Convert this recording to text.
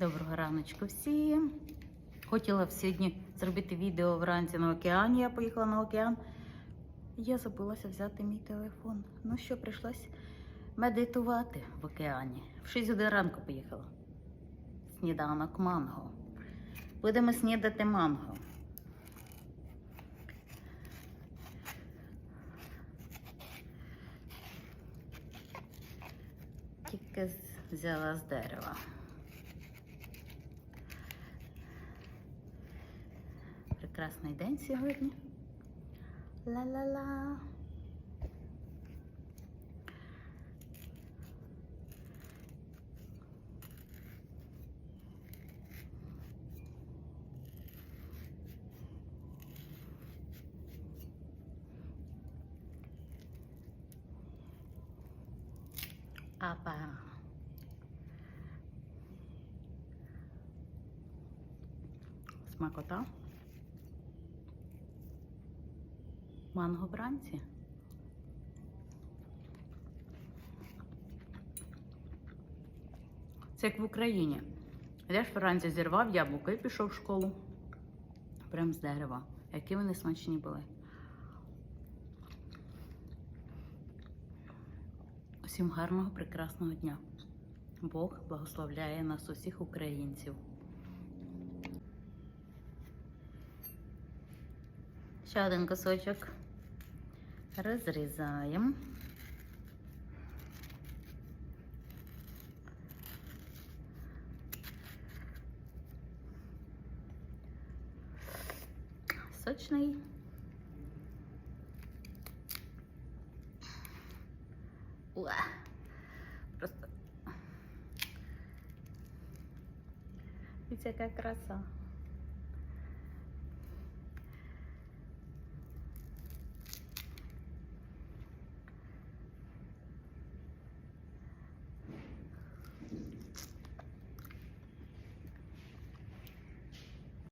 Доброго раночку всім. Хотіла сьогодні зробити відео вранці на океані. Я поїхала на океан. Я забулася взяти мій телефон. Ну що, прийшлось медитувати в океані. В 6 годин ранку поїхала. Сніданок манго. Будемо снідати манго. Тільки взяла з дерева. Прекрасний день сьогодні. Ла-ла-ла. Апа. Смакота. Манго вранці. Це як в Україні. Йдеш вранці зірвав яблуко і пішов в школу. Прям з дерева. Які вони смачні були. Усім гарного, прекрасного дня. Бог благословляє нас усіх українців. Ще один кусочок розрізаємо. Сочний. Уа. Просто. Дивіться, яка краса.